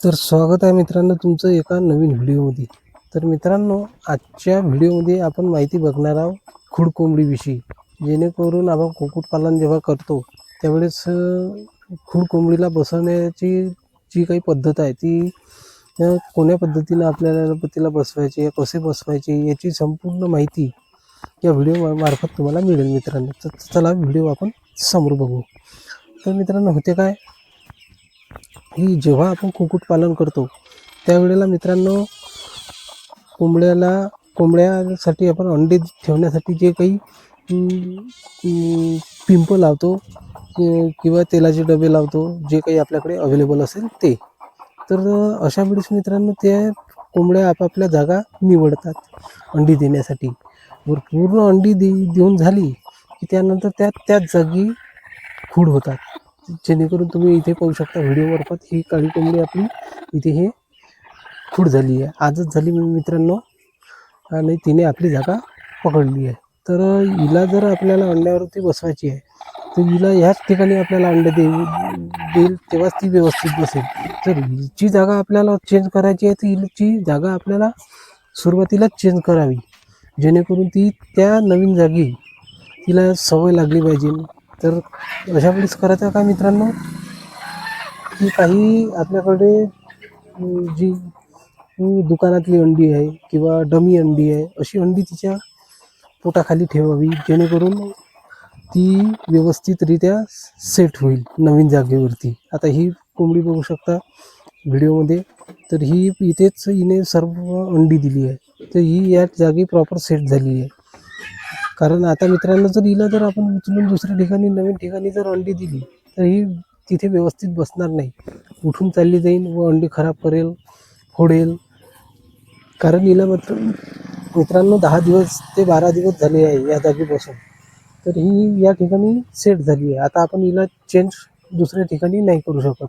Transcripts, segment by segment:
तर स्वागत आहे मित्रांनो तुमचं एका नवीन व्हिडिओमध्ये. तर मित्रांनो आजच्या व्हिडिओमध्ये आपण माहिती बघणार आहोत खुडकोंबडीविषयी. जेणेकरून आपण कुक्कुटपालन जेव्हा करतो त्यावेळेस खुडकोंबडीला कोंबडीला बसवण्याची जी काही पद्धत आहे ती कोण्या पद्धतीनं आपल्याला तिला बसवायची कसे बसवायचे याची संपूर्ण माहिती या व्हिडिओ मार्फत तुम्हाला मिळेल मित्रांनो. तर चला व्हिडिओ आपण समोर बघू. तर मित्रांनो होते काय? ही जेव्हा आपण कुक्कुटपालन करतो त्यावेळेला मित्रांनो कोंबड्याला कोंबड्यासाठी आपण अंडे ठेवण्यासाठी जे काही पिंप लावतो किंवा तेलाचे डबे लावतो जे काही आपल्याकडे अवेलेबल असेल ते. तर अशा वेळेस मित्रांनो ते कोंबड्या आपापल्या जागा निवडतात अंडी देण्यासाठी. वर पूर्ण अंडी दे देऊन झाली की त्यानंतर त्या त्याच जागी खूड होतात. जेणेकरून तुम्ही इथे पाहू शकता व्हिडिओमार्फत ही काळी कोंबडी आपली इथे हे खूड झाली आहे आजच झाली मी मित्रांनो. आणि तिने आपली जागा पकडली आहे. तर हिला जर आपल्याला अंड्यावरती बसवायची आहे तर हिला ह्याच ठिकाणी आपल्याला अंडे दे देईल तेव्हाच ती व्यवस्थित बसेल. तर हिची जागा आपल्याला चेंज करायची आहे तर हिची जागा आपल्याला सुरुवातीलाच चेंज करावी. जेणेकरून ती त्या नवीन जागी तिला सवय लागली पाहिजे. तर अशा वेळेस करायचं काय मित्रांनो की काही आपल्याकडे जी दुकानातली अंडी आहे किंवा डमी अंडी आहे अशी अंडी तिच्या पोटाखाली ठेवावी जेणेकरून ती व्यवस्थितरित्या सेट होईल नवीन जागेवरती. आता ही कोंबडी बघू शकता व्हिडिओमध्ये. तर ही इथेच हिने सर्व अंडी दिली आहे. तर ही या जागी प्रॉपर सेट झाली आहे. कारण आता मित्रांनो जर हिला जर आपण उचलून दुसऱ्या ठिकाणी नवीन ठिकाणी जर अंडी दिली तर ही तिथे व्यवस्थित बसणार नाही. उठून चालली जाईल व अंडी खराब करेल फोडेल. कारण हिला मात्र मित्रांनो दहा दिवस ते बारा दिवस झाले आहे या जागी बसून तर ही या ठिकाणी सेट झाली आहे. आता आपण हिला चेंज दुसऱ्या ठिकाणी नाही करू शकत.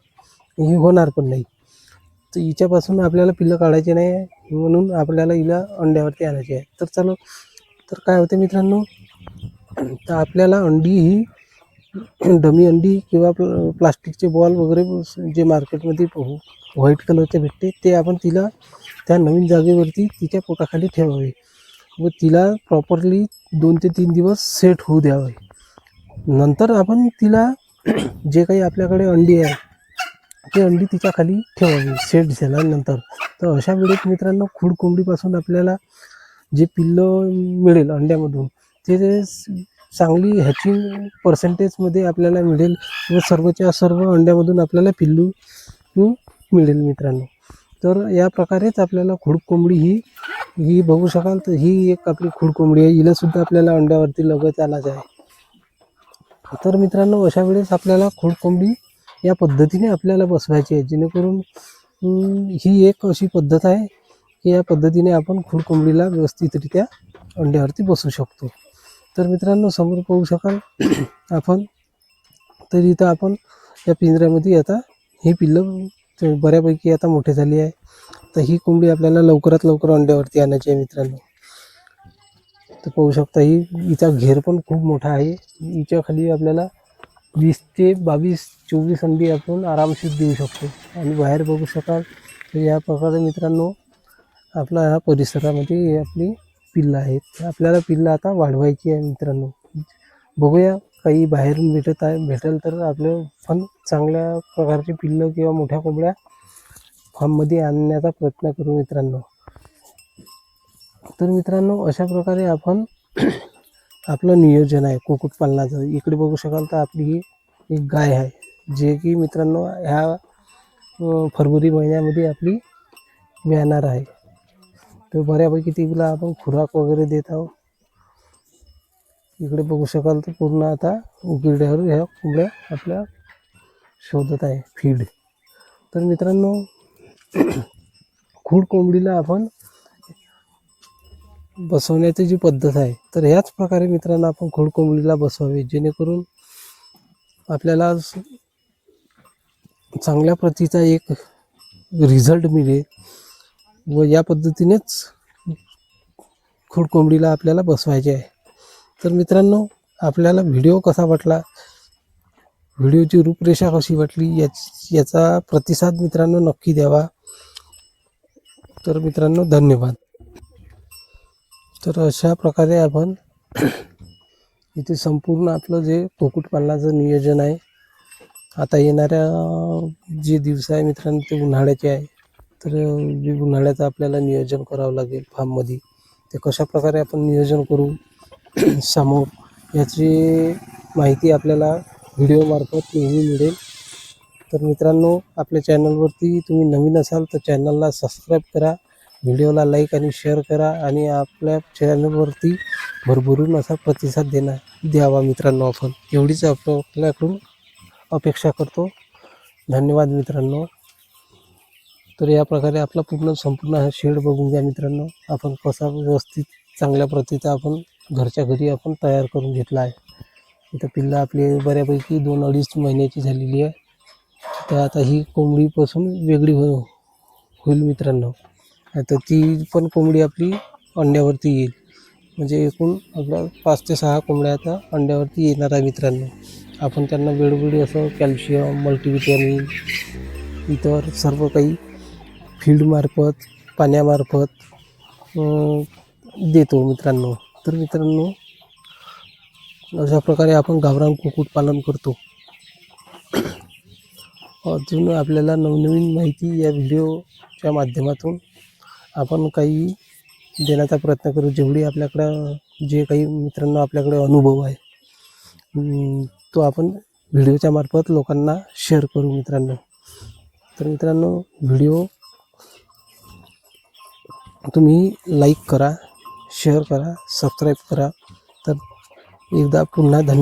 ही होणार पण नाही. तर हिच्यापासून आपल्याला पिल्लं काढायचे नाही म्हणून आपल्याला हिला अंड्यावरती आणायची आहे. तर चालू तर काय होते मित्रांनो तर आपल्याला अंडी ही डमी अंडी किंवा प्ल- प्लास्टिकचे बॉल वगैरे जे मार्केटमध्ये व्हाईट कलरचे भेटते ते आपण तिला त्या नवीन जागेवरती तिच्या पोटाखाली ठेवावे. व तिला प्रॉपरली दोन ते तीन दिवस सेट होऊ द्यावे. नंतर आपण तिला जे काही आपल्याकडे अंडी आहे ते अंडी तिच्या खाली ठेवावी सेट झाल्यानंतर. तर अशा वेळेत मित्रांनो खूड कोंबडीपासून आपल्याला जे पिल्लं मिळेल अंड्यामधून ते चांगली ह्याची पर्सेंटेजमध्ये आपल्याला मिळेल व सर्वच्या सर्व अंड्यामधून आपल्याला पिल्लू मिळेल मित्रांनो. तर या प्रकारेच आपल्याला खुड कोंबडी ही ही बघू शकाल तर ही एक आपली खुड कोंबडी आहे हिलासुद्धा आपल्याला अंड्यावरती लगत आलाच आहे. तर मित्रांनो अशा वेळेस आपल्याला खुड कोंबडी या पद्धतीने आपल्याला बसवायची आहे. जेणेकरून ही एक अशी पद्धत आहे. की या पद्धतीने आपण खुड कोंबडीला व्यवस्थितरित्या अंड्यावरती बसू शकतो. तर मित्रांनो समोर पाहू शकाल आपण तर इथं आपण या पिंजऱ्यामध्ये आता ही पिल्लं बऱ्यापैकी आता मोठे झाली आहे. तर ही कोंबडी आपल्याला लवकरात लवकर अंड्यावरती आणायची आहे मित्रांनो. तर पाहू शकता ही हिचा घेर पण खूप मोठा आहे. हिच्या खाली आपल्याला वीस ते बावीस चोवीस अंडी आपण आरामशीर देऊ शकतो. आणि बाहेर बघू शकाल तर या प्रकारे मित्रांनो आपला ह्या परिसरामध्ये आपली पिल्लं आहेत. आपल्याला पिल्लं आता वाढवायची आहे मित्रांनो. बघूया काही बाहेरून भेटत आहे भेटेल तर आपलं पण चांगल्या प्रकारची पिल्लं किंवा मोठ्या कोंबड्या फार्ममध्ये आणण्याचा प्रयत्न करू मित्रांनो. तर मित्रांनो अशा प्रकारे आपण आपलं नियोजन आहे कुक्कुटपालनाचं इकडे बघू शकाल तर आपली ही एक गाय आहे जे की मित्रांनो ह्या फरवरी महिन्यामध्ये आपली व्याणार आहे. तर बऱ्यापैकी तिला आपण खुराक वगैरे देत आहोत. इकडे बघू शकाल तर पूर्ण आता उकिरड्यावर ह्या कोंबड्या आपल्या शोधत आहे फीड तर मित्रांनो खूड कोंबडीला आपण बसवण्याची जी पद्धत आहे तर ह्याच प्रकारे मित्रांनो आपण खोड कोंबडीला बसवावे जेणेकरून आपल्याला चांगल्या प्रतीचा एक रिझल्ट मिळेल. व या पद्धतीनेच खोड कोंबडीला आपल्याला बसवायचे आहे. तर मित्रांनो आपल्याला व्हिडिओ कसा वाटला? व्हिडिओची रूपरेषा कशी वाटली? याच याचा प्रतिसाद मित्रांनो नक्की द्यावा. तर मित्रांनो धन्यवाद. तर अशा प्रकारे आपण इथे संपूर्ण आपलं जे कुक्कुटपालनाचं नियोजन आहे आता येणाऱ्या जे दिवस आहे मित्रांनो ते उन्हाळ्याचे आहे. तर जे उन्हाळ्याचं आपल्याला नियोजन करावं लागेल फार्ममध्ये ते कशा प्रकारे आपण नियोजन करू समोर याची माहिती आपल्याला व्हिडिओमार्फत नेहमी मिळेल. तर मित्रांनो आपल्या चॅनलवरती तुम्ही नवीन असाल तर चॅनलला सबस्क्राईब करा व्हिडिओला लाईक आणि शेअर करा आणि आपल्या चॅनलवरती भरभरून असा प्रतिसाद देणार द्यावा मित्रांनो आपण. एवढीच आपल्याकडून अपेक्षा करतो. धन्यवाद मित्रांनो. तर या प्रकारे आपला पूर्ण संपूर्ण हा शेड बघून घ्या मित्रांनो. आपण कसा व्यवस्थित चांगल्या प्रतीचा आपण घरच्या घरी आपण तयार करून घेतला आहे. इथं पिल्लं आपली बऱ्यापैकी दोन अडीच महिन्याची झालेली आहे. तर आता ही कोंबडीपासून वेगळी हो होईल मित्रांनो. आता ती पण कोंबडी आपली अंड्यावरती येईल. म्हणजे एकूण आपल्या पाच ते सहा कोंबड्या आता अंड्यावरती येणार आहे मित्रांनो. आपण त्यांना वेळोवेळी असं कॅल्शियम मल्टीव्हिटॅमिन इतर सर्व काही फील्डमार्फत पाण्यामार्फत देतो मित्रांनो. तर मित्रांनो अशा प्रकारे आपण गावरान कुक्कुटपालन करतो. अजून आपल्याला नवनवीन माहिती या व्हिडिओच्या माध्यमातून आपण काही देण्याचा प्रयत्न करू. जेवढी आपल्याकडं जे काही मित्रांनो आपल्याकडे अनुभव आहे तो आपण व्हिडिओच्या मार्फत लोकांना शेअर करू मित्रांनो. तर मित्रांनो व्हिडिओ तुम्ही लाईक करा शेअर करा सबस्क्राईब करा. तर एकदा पुन्हा धन्य